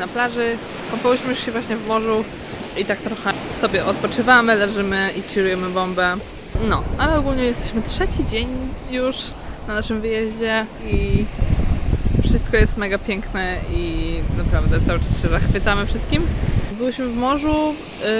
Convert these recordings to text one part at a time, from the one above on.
na plaży, kąpałyśmy już się właśnie w morzu i tak trochę sobie odpoczywamy, leżymy i chillujemy bombę. No, ale ogólnie jesteśmy trzeci dzień już na naszym wyjeździe i wszystko jest mega piękne i naprawdę cały czas się zachwycamy wszystkim. Byliśmy w morzu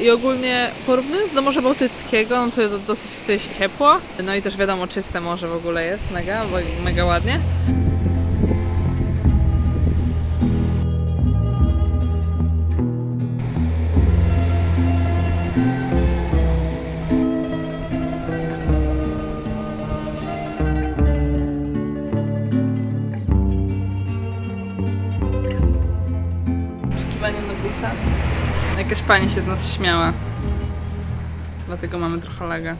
y, i ogólnie porównując do Morza Bałtyckiego, no to do- dosyć tutaj jest ciepło. No i też wiadomo, czyste morze w ogóle jest mega, mega ładnie. Jakaś pani się z nas śmiała. Dlatego mamy trochę laga.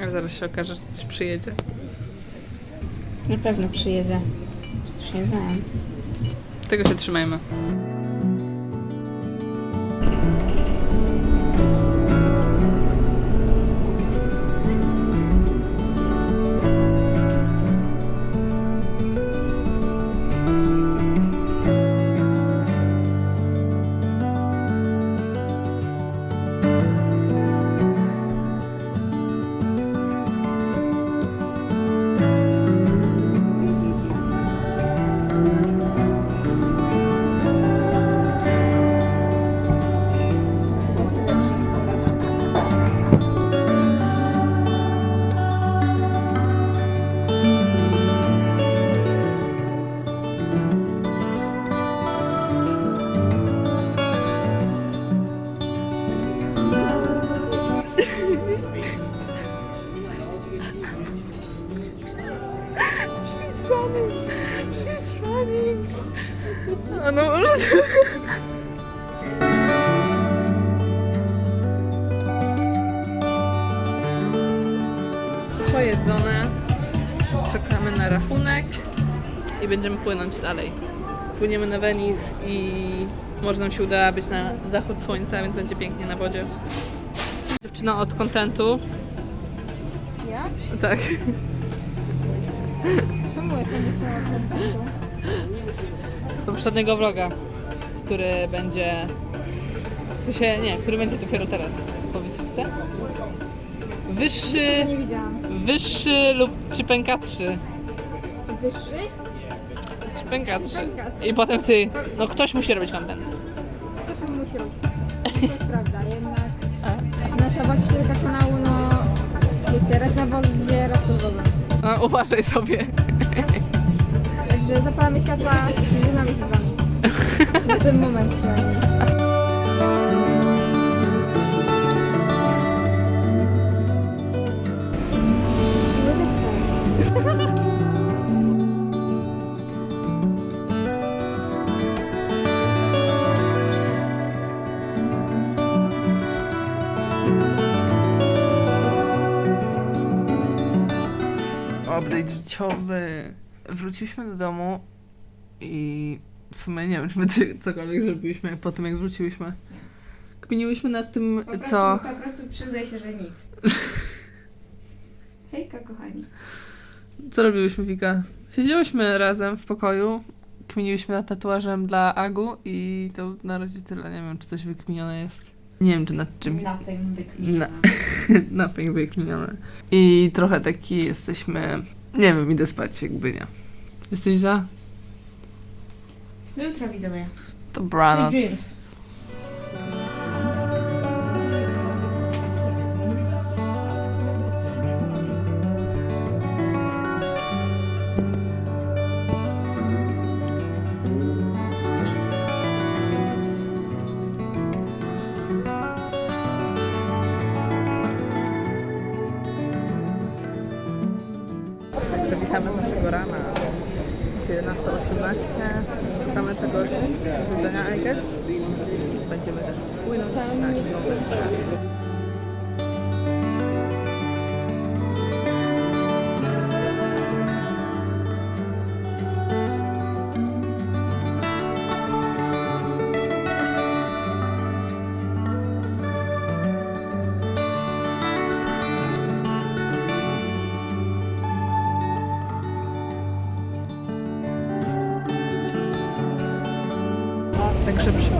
Ale zaraz się okaże, że coś przyjedzie. Na pewno przyjedzie. Przecież nie znają. Tego się trzymajmy. A no może... Pojedzone. Czekamy na rachunek i będziemy płynąć dalej. Płyniemy na Venice i może nam się uda być na zachód słońca, więc będzie pięknie na wodzie. Dziewczyna od kontentu. Ja? Tak. Czemu jestem dziewczyną od kontentu? Z poprzedniego vloga, który będzie. W sensie, nie, który będzie dopiero teraz. Powiedz chcę? Wyższy. Nie widziałam. Wyższy lub czy pęka 3. Wyższy? Czy pęka 3. Pęka trzy. I potem ty. No ktoś musi robić content. Ktoś mi musi robić. To jest prawda, jednak A, nasza właścicielka kanału, no wiecie, raz na wodzie, raz pod wodą. no, uważaj sobie. Także zapalamy światła i żegnamy się z wami. Na ten moment przynajmniej. Update życiowy. Wróciliśmy do domu i w sumie nie wiem, czy my cokolwiek zrobiliśmy po tym, jak wróciliśmy. Kminiłyśmy nad tym, Po prostu, co. Po prostu przyznaj się, że nic. Hejka, kochani. Co robiłyśmy, Wika? Siedziałyśmy razem w pokoju, kminiłyśmy nad tatuażem dla Agu i to na razie tyle. Nie wiem, czy coś wykminione jest. Nie wiem, czy nad czym. Napęd wykminiona. Napęk wykminiony. I trochę taki jesteśmy... Nie wiem, idę spać, jakby nie. Jesteś za? Do jutra widzowie. Dobranoc. Sweet dreams. Witamy z naszego rana. Jest 11.18. Szukamy czegoś do jedzenia, I guess. Będziemy też płynąć. Tam Tak,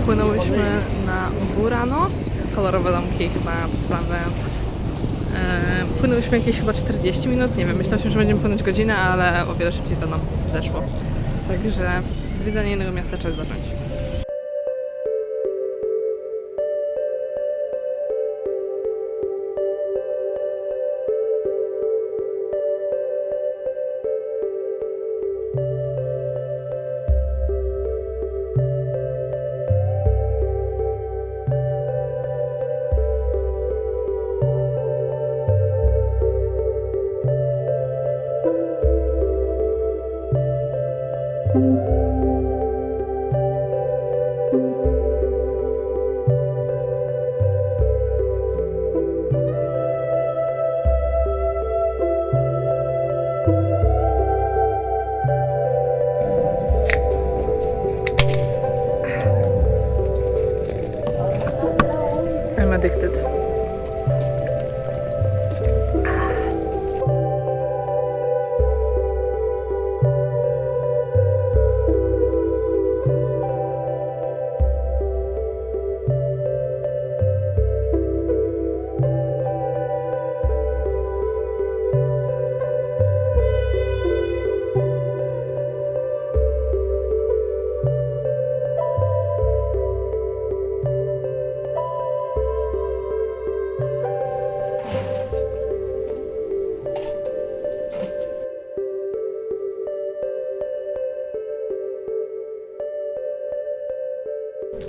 przypłynęłyśmy na Burano. Kolorowe domki chyba sprawę. E, płynęłyśmy jakieś chyba 40 minut, nie wiem, myśleliśmy, że będziemy płynąć godzinę, ale o wiele szybciej to nam zeszło. Także zwiedzanie innego miasta trzeba zacząć.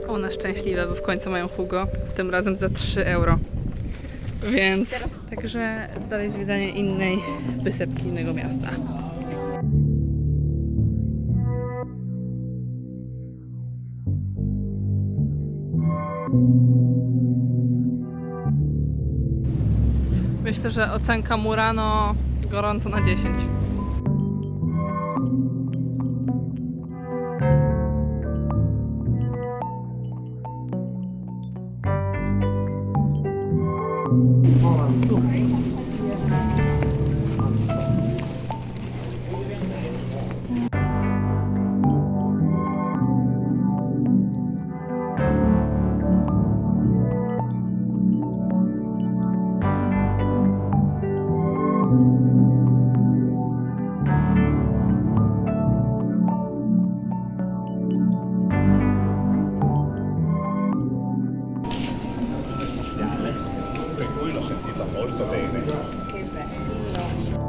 One szczęśliwe, bo w końcu mają Hugo. Tym razem za 3 euro. Więc także dalej zwiedzanie innej wysepki, innego miasta. Myślę, że ocenka Murano gorąco na 10. Sentita molto bene. Także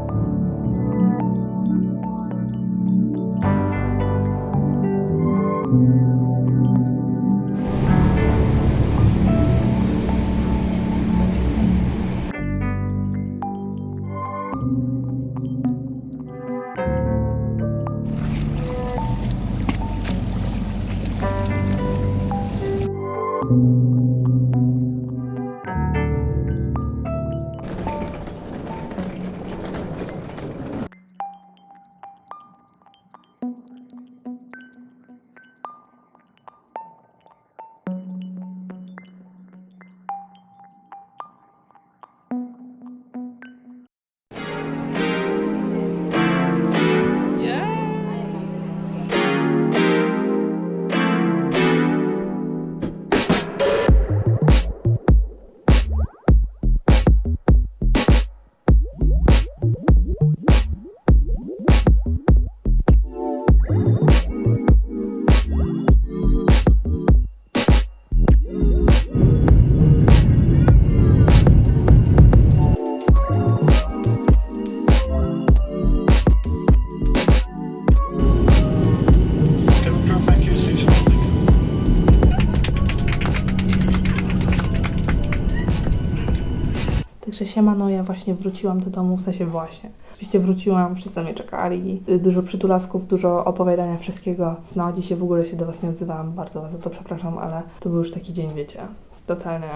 siemano, ja właśnie wróciłam do domu, w sensie właśnie. Oczywiście wróciłam, wszyscy mnie czekali. Y, Dużo przytulasków, dużo opowiadania wszystkiego. No, dzisiaj w ogóle się do Was nie odzywałam, bardzo Was za to przepraszam, ale to był już taki dzień, wiecie, totalnie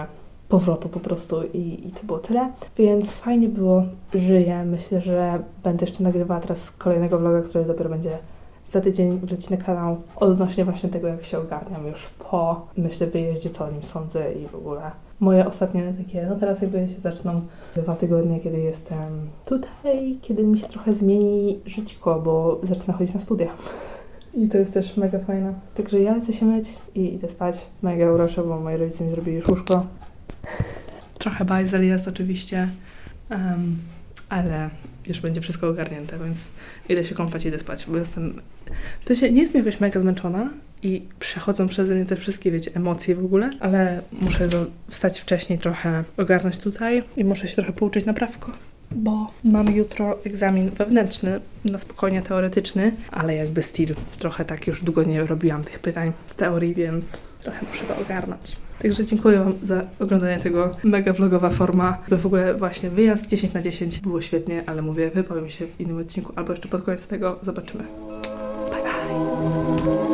powrotu po prostu i, i to było tyle. Więc fajnie było, żyję. Myślę, że będę jeszcze nagrywała teraz kolejnego vloga, który dopiero będzie za tydzień wleci na kanał odnośnie właśnie tego, jak się ogarniam już po, myślę, wyjeździe, co o nim sądzę i w ogóle moje ostatnie takie, no teraz jakby się zaczną dwa tygodnie, kiedy jestem tutaj, kiedy mi się trochę zmieni żyćko, bo zacznę chodzić na studia. I to jest też mega fajne. Także ja lecę się myć i idę spać. Mega urocze, bo moi rodzice mi zrobili już łóżko. Trochę bajzel jest oczywiście, em, ale już będzie wszystko ogarnięte, więc idę się kąpać, idę spać, bo jestem... To się nie jestem jakoś mega zmęczona i przechodzą przeze mnie te wszystkie, wiecie, emocje w ogóle, ale muszę wstać wcześniej trochę, ogarnąć tutaj i muszę się trochę pouczyć na prawko, bo mam jutro egzamin wewnętrzny, na spokojnie teoretyczny, ale jakby styl. Trochę tak już długo nie robiłam tych pytań z teorii, więc trochę muszę to ogarnąć. Także dziękuję Wam za oglądanie tego mega vlogowa forma. W ogóle właśnie wyjazd 10 na 10 było świetnie, ale mówię, wypowiem się w innym odcinku albo jeszcze pod koniec tego. Zobaczymy. Bye bye!